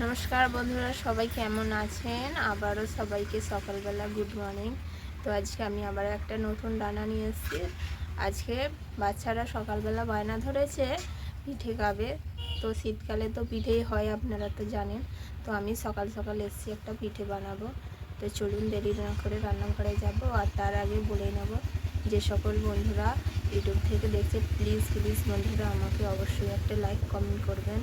নমস্কার বন্ধুরা, সবাই কেমন আছেন? আবারও সবাইকে সকালবেলা গুড মর্নিং। তো আজকে আমি আবার একটা নতুন ডানা নিয়ে এসেছি। আজকে বাচ্চারা সকালবেলা বায়না ধরেছে, পিঠে খাবে তো শীতকালে তো পিঠেই হয়, আপনারা তো জানেন। তো আমি সকাল সকাল এসেছি একটা পিঠে বানাবো। তো চলুন দেরি না করে রান্নাঘরে যাব আর তার আগে বলে নেব যে সকল বন্ধুরা ইউটিউব থেকে দেখছে, প্লিজ প্লিজ বন্ধুরা আমাকে অবশ্যই একটা লাইক, কমেন্ট করবেন।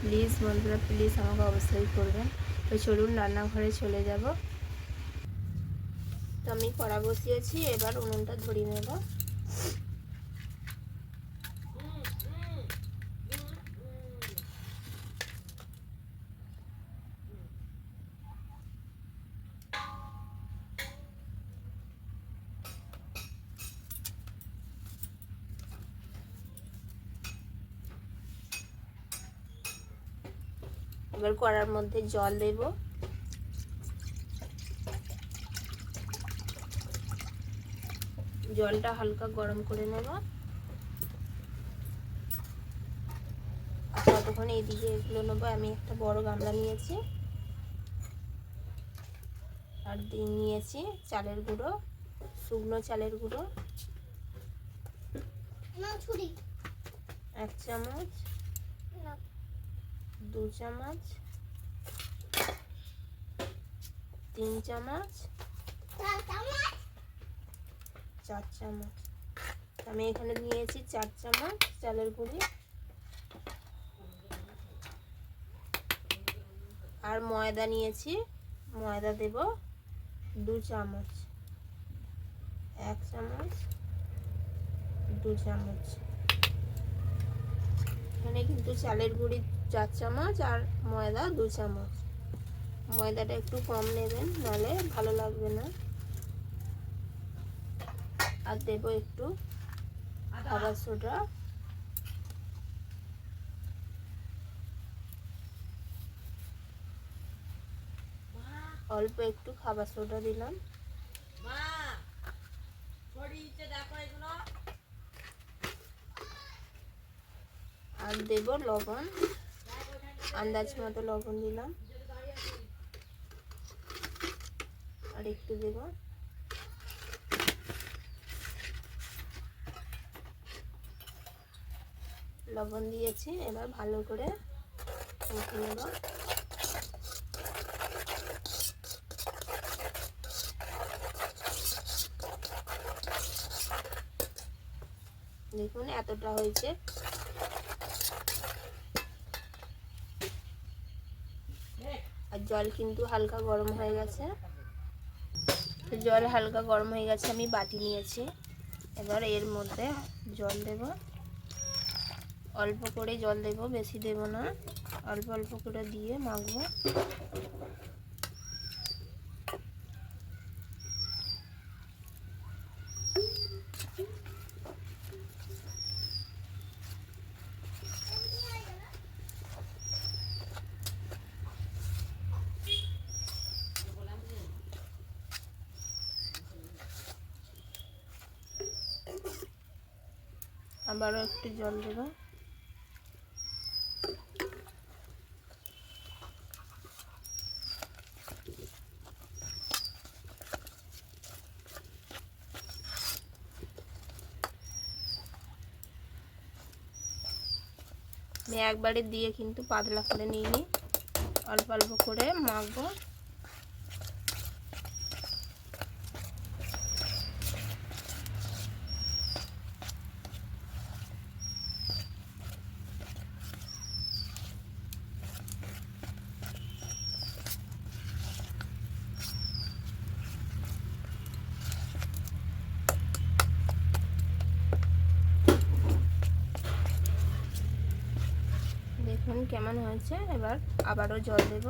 প্লিজ বন্ধুরা, প্লিজ আমাকে অবশ্যই করবেন। তো চলুন রান্নাঘরে চলে যাব। তো আমি কড়া বসিয়েছি, এবার উনুনটা ধরিয়ে নেব। কড়ার মধ্যে জল দেব। জলটা হালকা গরম করে নেব। ততক্ষণ এইদিকে এগুলো নেব। আমি একটা বড় গামলা নিয়েছি। আর দিয়ে নিয়েছি চালের গুঁড়ো শুকনো চালের গুঁড়ো। এক চামচ দু চামচ। তিন চামচ। চার চামচ। আমি এখানে নিয়েছি চার চামচ চালের গুঁড়ি। আর ময়দা নিয়েছি। ময়দা দেব দু চামচ। এক চামচ দু চামচ। এখানে কিন্তু চালের গুঁড়ি চার চামচ আর ময়দা দু চামচ। ময়দাটা একটু কম নেবেন নাহলে ভালো লাগবে না। আর দেবো একটু খাবার সোডা। অল্প একটু খাবার সোডা দিলাম। আর দেব লবণ আন্দাজ মতো লবণ দিলাম। আর একটু দেব। লবণ দিয়েছি, এবার ভালো করে উঠে নেব। দেখুন, এতটা হয়েছে। আর জল কিন্তু হালকা গরম হয়ে গেছে। জল হালকা গরম হয়ে গেছে, আমি বাটি নিয়েছি। এবার এর মধ্যে জল দেব। অল্প করে জল দেব, বেশি দেব না। অল্প অল্প করে দিয়ে মাখবো। আবারও একটু জল দেবো। আমি একবারে দিয়ে কিন্তু পাতলা করে নিয়ে নিই অল্প অল্প করে মাখবো। কেমন হয়েছে। এবার আবারও জল দেব।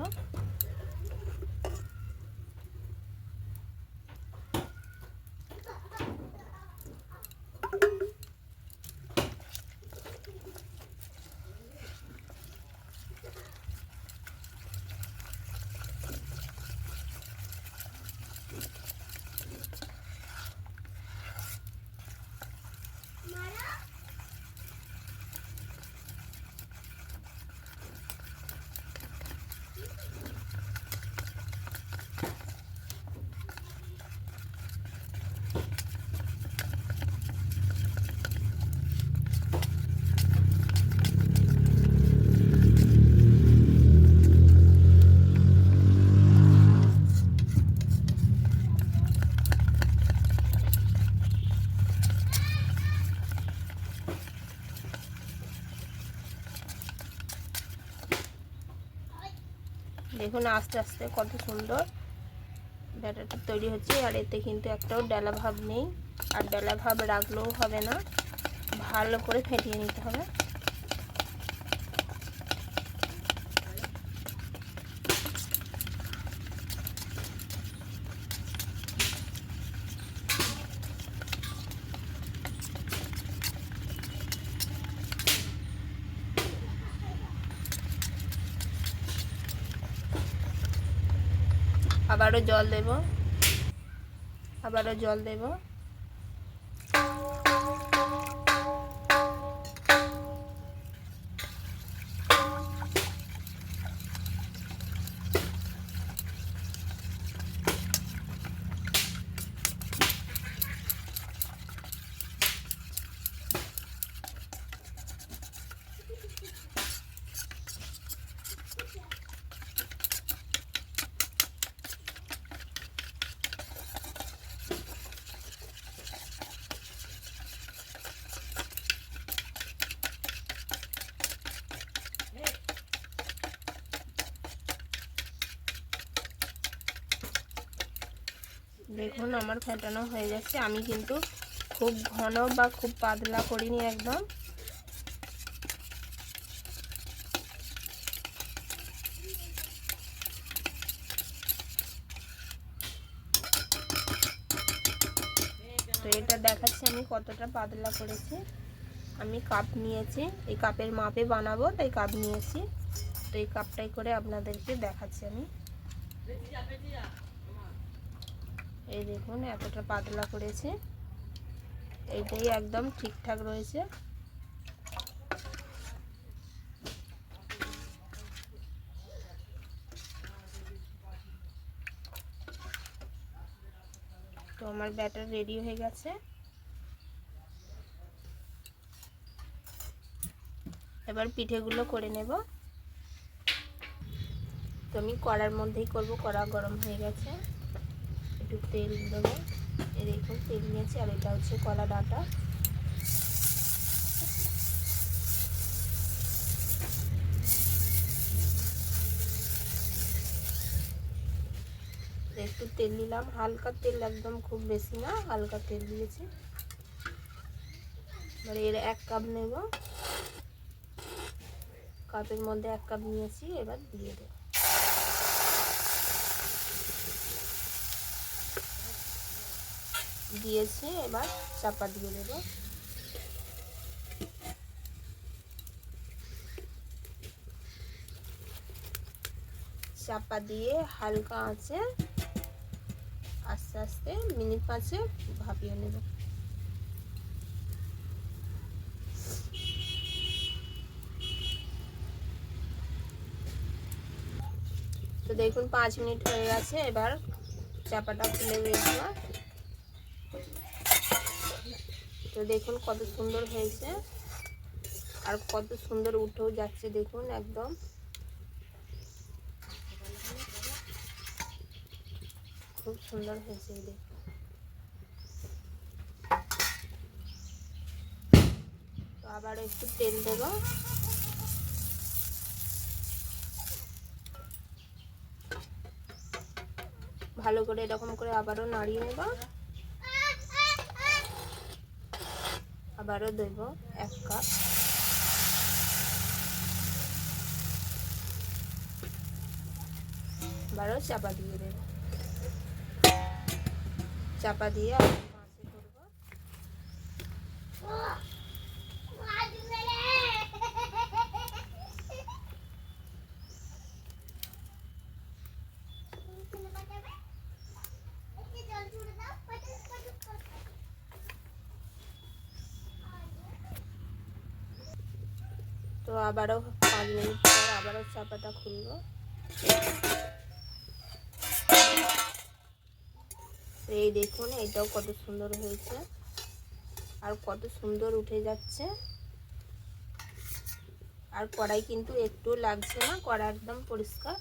দেখুন, আস্তে আস্তে কত সুন্দর ব্যাটারটা তৈরি হচ্ছে। আর এতে কিন্তু একটাও ডেলা ভাব নেই। আর ডেলা ভাব রাখলেও হবে না। ভালো করে ফেটিয়ে নিতে হবে। আবারও জল দেব। আবারও জল দেব। দেখুন, আমার ফেটানো হয়ে যাচ্ছে আমি কিন্তু খুব ঘন বা খুব পাতলা করিনি একদম। তো এটা দেখাচ্ছি আমি কতটা পাতলা করেছি। আমি কাপ নিয়েছি। এই কাপের মাপে বানাবো, তাই কাপ নিয়েছি। তো এই কাপটাই করে আপনাদেরকে দেখাচ্ছি আমি। এই দেখুন, এতটা পাতলা করেছে। এইটাই একদম ঠিকঠাক রয়েছে। তো আমার ব্যাটার রেডি হয়ে গেছে। এবার পিঠেগুলো করে নেব। তো আমি কড়ার মধ্যেই করব, কড়া গরম হয়ে গেছে। একটু তেল দেবো। দেখুন, তেল নিয়েছি, আর এটা হচ্ছে কলা ডাঁটা। একটু তেল দিলাম হালকা তেল একদম খুব বেশি না, হালকা তেল দিয়েছি। এবার এর এক কাপ নেব। কাপের মধ্যে এক কাপ নিয়েছি, এবার দিয়ে দেবো। দিয়েছি, এবার চাপা দিয়ে দেবো। চাপা দিয়ে হালকা আঁচে আস্তে আস্তে মিনিট পাঁচে ভাপিয়ে নেব। তো দেখুন, পাঁচ মিনিট হয়ে গেছে, এবার চাপাটা খুলে বেরোবো তো দেখুন কত সুন্দর হয়েছে। আর কত সুন্দর উঠেও যাচ্ছে দেখুন একদম। খুব সুন্দর হয়েছে দেখুন। আবার একটু তেল দেবো। ভালো করে এরকম করে আবারও নাড়িয়ে নেব। আবারও দেব এক কাপ। আবারও চাপা দিয়ে দেব। চাপা দিয়ে মাছে করব তো আবারও পাঁচ মিনিট পর আবারও চাপাটা খুলবো। এই দেখুন, এটাও কত সুন্দর হয়েছে। আর কত সুন্দর উঠে যাচ্ছে। আর কড়াই কিন্তু একটু লাগছে না, কড়া একদম পরিষ্কার।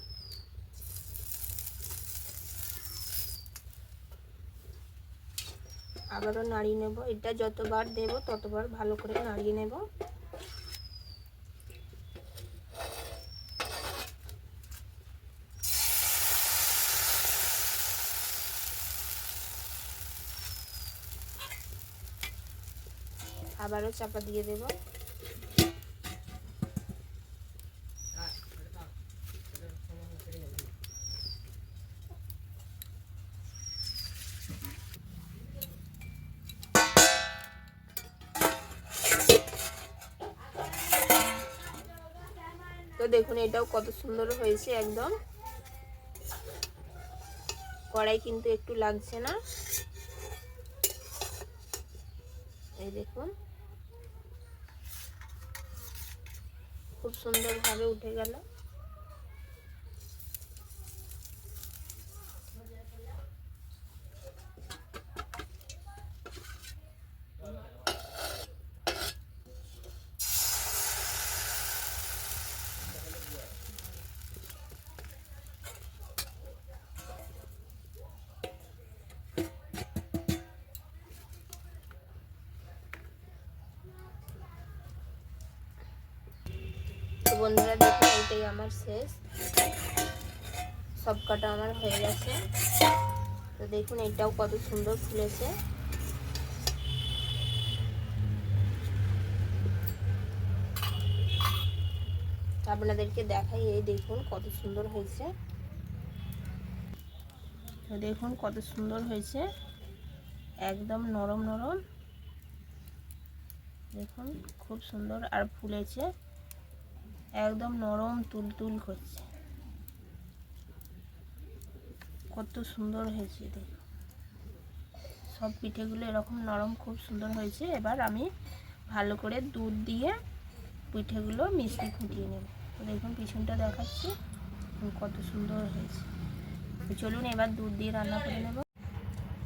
আবারও নাড়িয়ে নেব। এটা যতবার দেব, ততবার ভালো করে নাড়িয়ে নেব। আবারও চাপা দিয়ে দেব। তো দেখুন, এটাও কত সুন্দর হয়েছে একদম। কড়াই কিন্তু একটু লাগছে না। এই দেখুন। সুন্দরভাবে উঠে গেল। বন্ধুরা দেখুন এটাই আমার শেষ। সব কটা আমার হয়ে গেছে। তো দেখুন এটাও কত সুন্দর ফুলেছে। আপনাদেরকে দেখাই, এই দেখুন কত সুন্দর হয়েছে। তো দেখুন কত সুন্দর হয়েছে। একদম নরম নরম। দেখুন, খুব সুন্দর আর ফুলেছে। একদম নরম তুলতুল করছে কত সুন্দর হয়েছে দেখুন সব পিঠেগুলো এরকম নরম খুব সুন্দর হয়েছে। এবার আমি ভালো করে দুধ দিয়ে পিঠেগুলো মিষ্টি ফুটিয়ে নেব। দেখুন পিছনটা দেখাচ্ছি কত সুন্দর হয়েছে। চলুন এবার দুধ দিয়ে রান্না করে নেব।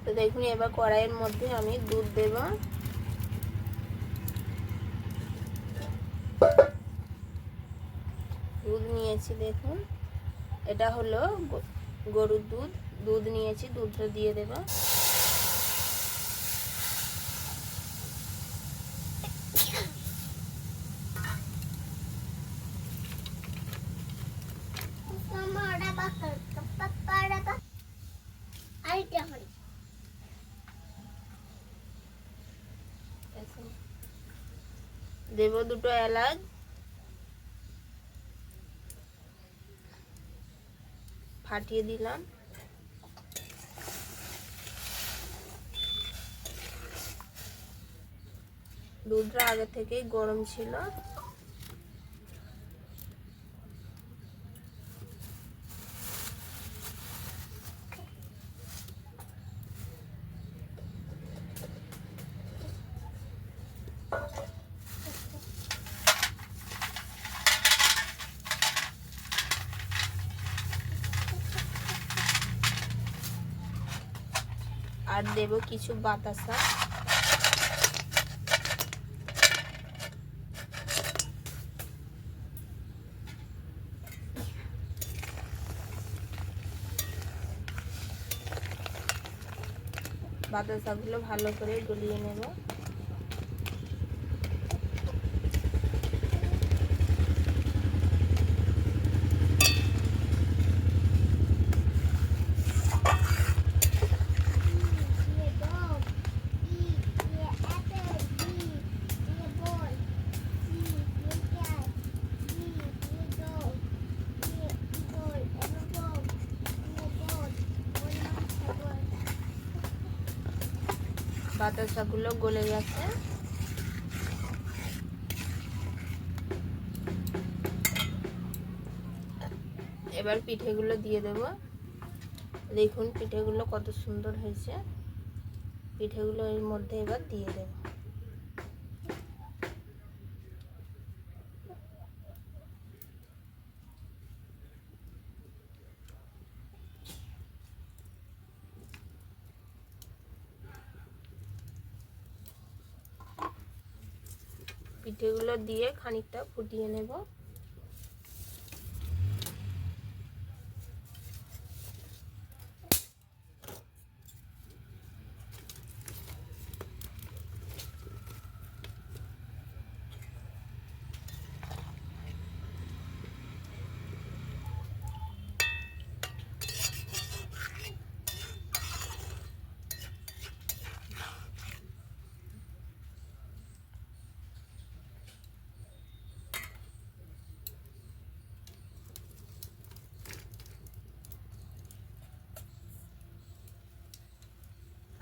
তো দেখুন এবার কড়াইয়ের মধ্যে আমি দুধ দেব দুধ নিয়েছি দেখুন। এটা হলো গরুর দুধ। দুধ নিয়েছি দুধটা দিয়ে দেব। দেব দুটো এলাচ। ফাটিয়ে দিলাম। দুধটা আগে থেকেই গরম ছিল। আর দেব কিছু বাতাসা। বাতাসাগুলো ভালো করে গলিয়ে নেব। বাতাসাগুলো গলে গেছে। এবার পিঠেগুলো দিয়ে দেব। দেখুন পিঠেগুলো কত সুন্দর হয়েছে। পিঠেগুলো এর মধ্যে এবার দিয়ে দেব। পিঠেগুলো দিয়ে খানিকটা ফুটিয়ে নেব।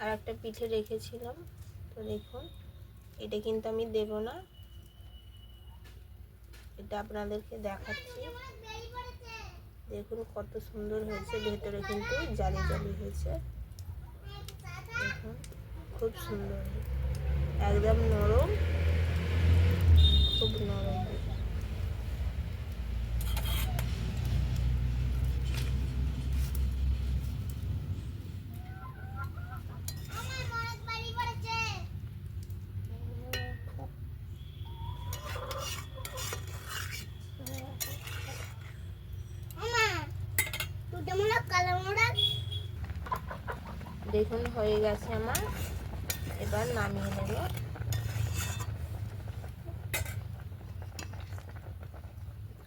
আর একটা পিঠে রেখেছিলাম। তো দেখুন, এটা কিন্তু আমি দেব না। এটা আপনাদেরকে দেখাচ্ছি। দেখুন কত সুন্দর হয়েছে, ভেতরে কিন্তু জালি জালি হয়েছে। দেখুন, খুব সুন্দর। একদম নরম, খুব নরম। দেখুন, হয়ে গেছে আমার। এবার নামিয়ে নেব।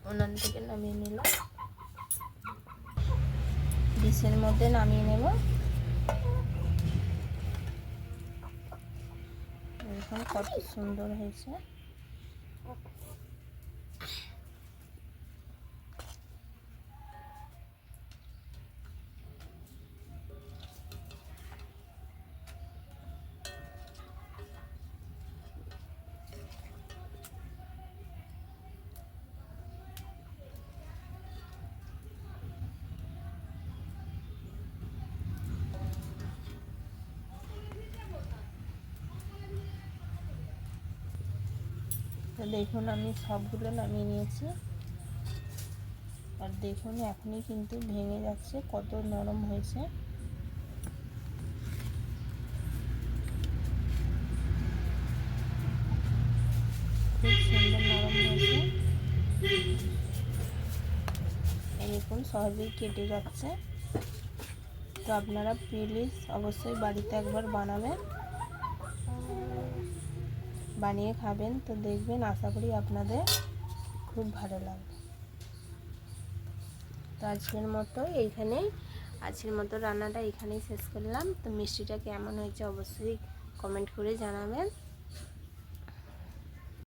উনান থেকে নামিয়ে নিলাম। ডিশের মধ্যে নামিয়ে নেব। দেখুন কত সুন্দর হয়েছে। দেখুন আমি সবগুলো নামিয়ে নিয়েছি। আর দেখুন এখনই কিন্তু ভেঙে যাচ্ছে, কত নরম হয়েছে। খুব সুন্দর নরম হয়েছে। দেখুন সহজেই কেটে যাচ্ছে। তো আপনারা প্লিজ অবশ্যই বাড়িতে একবার বানাবেন। বানিয়ে খাবেন, তো দেখবেন আশা করি আপনাদের খুব ভালো লাগবে। তো আজকের মতো এইখানেই আজকের মতো রান্নাটা এখানেই শেষ করলাম। তো মিষ্টিটা কেমন হয়েছে অবশ্যই কমেন্ট করে জানাবেন।